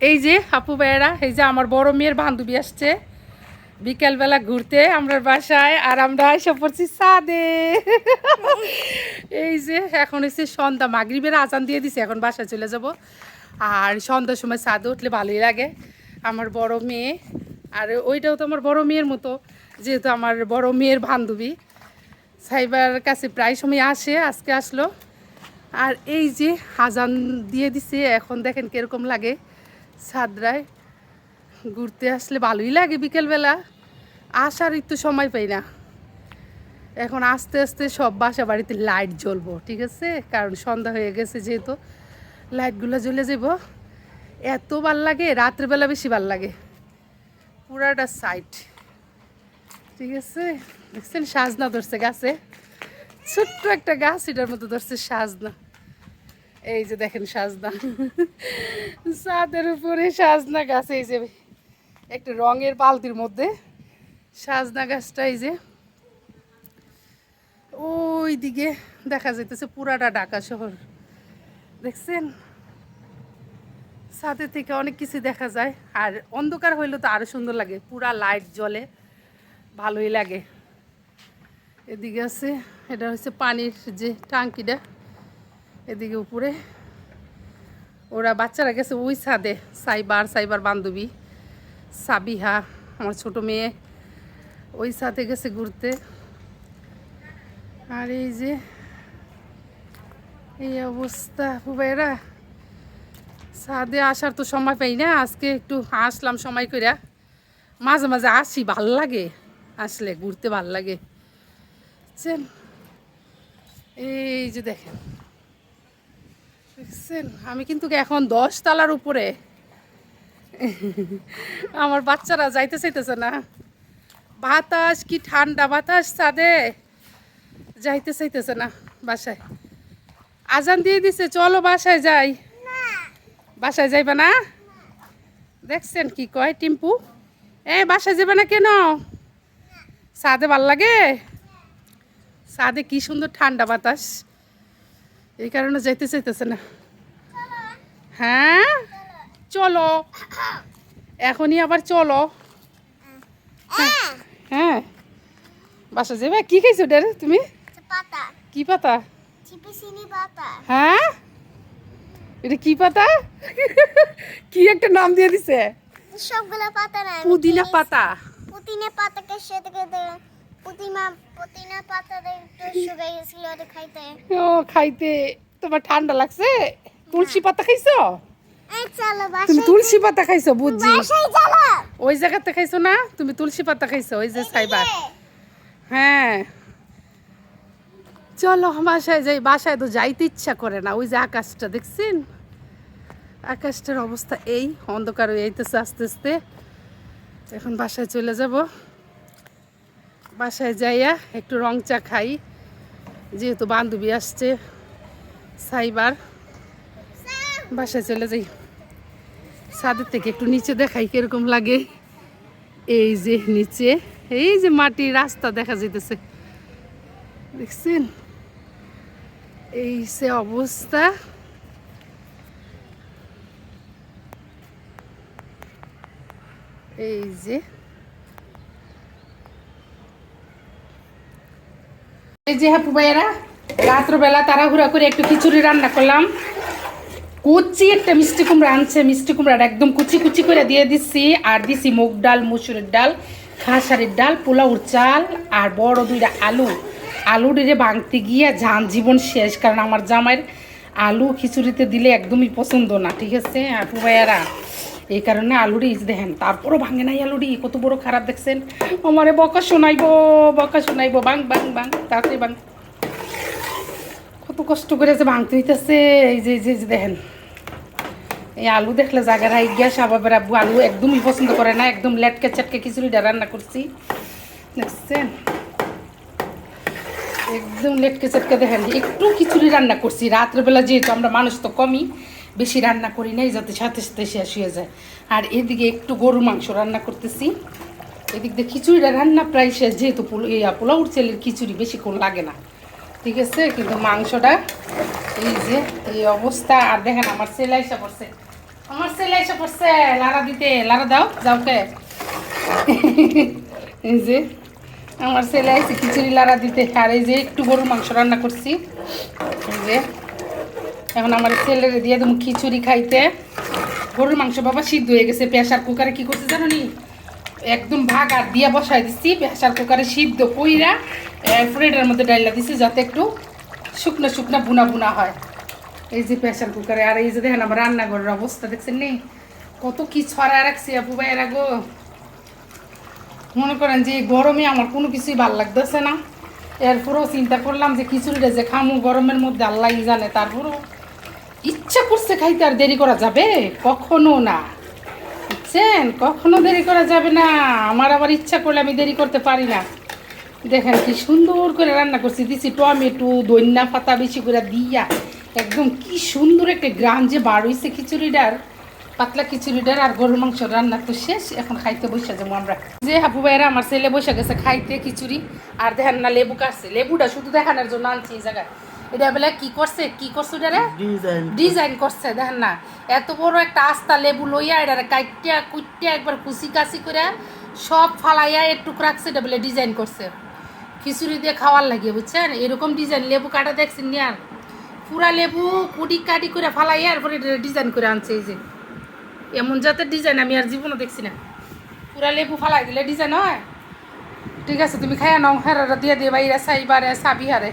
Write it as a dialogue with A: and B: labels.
A: এই যে আপু ভাইয়েরা, এই যে আমার বড় মেয়ের বান্ধবী আসছে। বিকেলবেলা ঘুরতে আমরা বাসায় আর আমরা এসে পড়ছি সাদে। এই যে এখন এসে সন্ধ্যা, মাগরিবের আজান দিয়ে দিছে, এখন বাসায় চলে যাব। আর সন্ধ্যার সময় সাদে উঠলে ভালোই লাগে। আমার বড় মেয়ে, আর ওইটাও তো আমার বড় মেয়ের মতো, যেহেতু আমার বড় মেয়ের বান্ধবী। সাইবার কাছে প্রায় সময় আসে, আজকে আসলো। আর এই যে আজান দিয়ে দিছে, এখন দেখেন কীরকম লাগে। সাদরায় ঘুরতে আসলে ভালোই লাগে বিকেলবেলা। আসার একটু সময় পাই না। এখন আস্তে আস্তে সব বাসা বাড়িতে লাইট জ্বলবো, ঠিক আছে? কারণ সন্ধ্যা হয়ে গেছে যেহেতু। লাইটগুলো জ্বলে যাব। এত ভালো লাগে, রাত্রেবেলা বেশি ভালো লাগে। পুরাটা সাইট। ঠিক আছে? দেখছেন, সাজনা ধরছে গাছে। ছোট্ট একটা গাছ, এটার মতো ধরছে সাজনা। এই যে দেখেন সাজনা। ছাদের উপরে সাজনা গাছ, এই যে একটা রঙের বালতির মধ্যে সাজনা গাছটা, এই যে ওই দিকে দেখা যাইতেছে পুরাটা ঢাকা শহর। দেখছেন? ছাদের থেকে অনেক কিছু দেখা যায়, আর অন্ধকার হইলে তো আরও সুন্দর লাগে। পুরা লাইট জ্বলে, ভালোই লাগে। এদিকে আছে, এটা হচ্ছে পানির যে টাঙ্কিটা। এদিকে উপরে। ওরা বাচ্চারা গেছে ওই ছাদে, সাইবার সাইবার বান্ধবী। সাবিহা, আমার ছোট মেয়ে, ওই ছাদে গেছে ঘুরতে। আর এই যে, এই অবস্থা। বুবাইরা ছাদে আসার তো সময় পাই না, আজকে একটু আসলাম সময় কইরা। মাঝে মাঝে আসি, ভালো লাগে। আসলে ঘুরতে ভালো লাগে। এই যে দেখেন। দেখছেন? আমি কিন্তু এখন দশ তালার উপরে। আমার বাচ্চারা যাইতে চাইতেছে না। বাতাস কি ঠান্ডা বাতাস, ছাদে? যাইতে চাইতেছে না বাসায়। আজান দিয়ে দিছে, চলো বাসায় যাই। বাসায় যাইবা না? দেখছেন কি কয় টিম্পু? এ, বাসায় যাবে না কেন? ছাদে ভালো লাগে? ছাদে কি সুন্দর ঠান্ডা বাতাস। এই কারণে যাইতে চাইতেছে না। হ্যাঁ? চলো। এখনই আবার চলো। হ্যাঁ। বাসা যাবে কি খাইছো ডের তুমি?
B: পাতা।
A: কি পাতা? হ্যাঁ? এটা কি পাতা? কি একটা নাম দিয়ে দিছে?
B: সবগুলো পাতা না
A: পুদিনা পাতা।
B: পুদিনা পাতাকে সাথে একটু শুকাই গেছিল খাইতে।
A: ও খাইতে। তোমার ঠান্ডা লাগছে? তুলসী পাতা খাইছো? তুমি তুলসী পাতা খাইছো বুঝছি। ওই জায়গাতে খাইছো না? তুমি তুলসী পাতা খাইছো ওই যে সাইবার। হ্যাঁ। চলো বাসায় যাই বাসায় তো যাইতে ইচ্ছা করে না। ওই যে আকাশটা দেখছেন? আকাশটার অবস্থা এই অন্ধকার হয়ে আস্তে আস্তে। এখন বাসায় চলে যাব। বাসায় যাইয়া একটু রং চা খাই। যেহেতু বান্ধবী আসছে, সাইবার। বাসায় চলে যাই। ছাদের থেকে একটু নিচে দেখাই কীরকম লাগে। এই যে নিচে, এই যে মাটির রাস্তা দেখা যাইতেছে। দেখছেন? এই সে অবস্থা। এই যে এই যে হাপু ভাইয়েরা, রাত্রবেলা তাড়াহুড়া করে একটু খিচুড়ি রান্না করলাম। কুচি একটা মিষ্টি কুমড়া আনছে, মিষ্টি কুমড়াটা একদম কুচি কুচি করে দিয়ে দিচ্ছি। আর দিছি মুগ ডাল, মুসুরের ডাল, খাসারের ডাল পোলাউর চাল, আর বড় দুইটা আলু। আলু ডিরে ভাঙতে গিয়ে যান জীবন শেষ, কারণ আমার জামাইয়ের আলু খিচুড়িতে দিলে একদমই পছন্দ না, ঠিক আছে? আপু ভাইয়ারা এই কারণে আলুরি দেখেন, তারপরও ভাঙে নাই আলুরি কত বড় খারাপ দেখছেন? আমারে বকা শোনাইবো, বকা শোনাইব, বাং বাং বাং তাতে বাং। কত কষ্ট করে যে ভাঙতে হইতেছে, এই যে যে দেখেন। এই আলু দেখলে জায়গার গিয়া সাবাবের আব্বু, আলু একদমই পছন্দ করে না, একদম লেটকে চেটকে খিচুড়িটা রান্না করছি। দেখছেন? একদম লেটকে চেটকে দেখেন, একটু খিচুড়ি রান্না করছি, রাত্রেবেলা যেহেতু আমরা মানুষ তো কমই বেশি রান্না করি নাই, যাতে সাথে সাথে শেষ হয়ে যায়। আর এদিকে একটু গরুর মাংস রান্না করতেছি। এদিক দিয়ে খিচুড়িটা রান্না প্রায় শেষ, যেহেতু পোল- পোলাও চালের খিচুড়ি বেশিক্ষণ লাগে না। ঠিক আছে? কিন্তু মাংসটা, এই যে, এই অবস্থা। আর দেখেন আমার সেলাই পড়ছে। আমার ছেলে এসে পড়ছে লারা দিতে লারা দাও, যাও কে এই যে, আমার এসে খিচুড়ি লারা দিতে। আর এই যে একটু গরুর মাংস রান্না করছি। এই যে এখন আমার ছেলেরে দিয়ে দেবো খিচুড়ি খাইতে। গরুর মাংস বাবা সিদ্ধ হয়ে গেছে প্রেশার কুকারে কি করছে জানো নি? একদম ভাগ আর দিয়ে বসাই দিচ্ছি প্রেশার কুকারে সিদ্ধ কইরা ফ্রেডের মধ্যে ডাইলা দিছি যাতে একটু শুকনো শুকনো বুনা বুনা হয়। এই যে প্রেশার কুকারে, আর এই যে দেখেন আমার রান্নাঘরের অবস্থা, দেখছেন নি? কত কি ছড়া রাখছি আপু ভাইয়েরা গো। মনে করেন যে গরমে আমার কোনো কিছুই ভালো লাগতেছে না। এরপরেও চিন্তা করলাম যে খিচুড়িটা যে খামু, গরমের মধ্যে আল্লাহ জানে, তারপরেও ইচ্ছা করছে খাইতে আর দেরি করা যাবে? কখনো না। বুঝছেন? কখনো দেরি করা যাবে না। আমার আবার ইচ্ছা করলে আমি দেরি করতে পারি না। দেখেন কি সুন্দর করে রান্না করছি। দিছি টমেটো দইনা পাতা বেশি করে দিয়া। একদম কি সুন্দর একটা গ্রাম যে বার হয়েছে খিচুড়িটার, পাতলা খিচুড়িটার আর গরুর মাংস রান্না তো শেষ। এখন খাইতে বসে যাব আমরা। যে হাবু ভাইরা আমার ছেলে বসে গেছে খাইতে খিচুড়ি। আর দেখেন না, লেবু কাটছে। লেবুটা শুধু দেখানোর জন্য আনছি এই জায়গায়। এটা বেলা কি করছে? কি করছে ওটা রে
C: ডিজাইন
A: ডিজাইন করছে দেখেন না। এত বড় একটা আস্তা লেবু লইয়া এটা কাইটিয়া কুইটিয়া একবার কুচি কাচি করে সব ফালাইয়া একটু রাখছে এটা বলে ডিজাইন করছে। খিচুড়ি দিয়ে খাওয়ার লাগে বুঝছেন? এরকম ডিজাইন লেবু কাটা দেখছেন নি আর? পুরা লেবু কুটি কাটি করে ফালাইয়া এরপরে এটা ডিজাইন করে আনছে এই যে। এমন জাতের ডিজাইন আমি আর জীবনে দেখছি না। পুরা লেবু ফালাই দিলে ডিজাইন হয়। ঠিক আছে তুমি খাইয়া নাও হেরারা দিয়ে দিয়ে বাইরে সাইবারে সাবি হারে।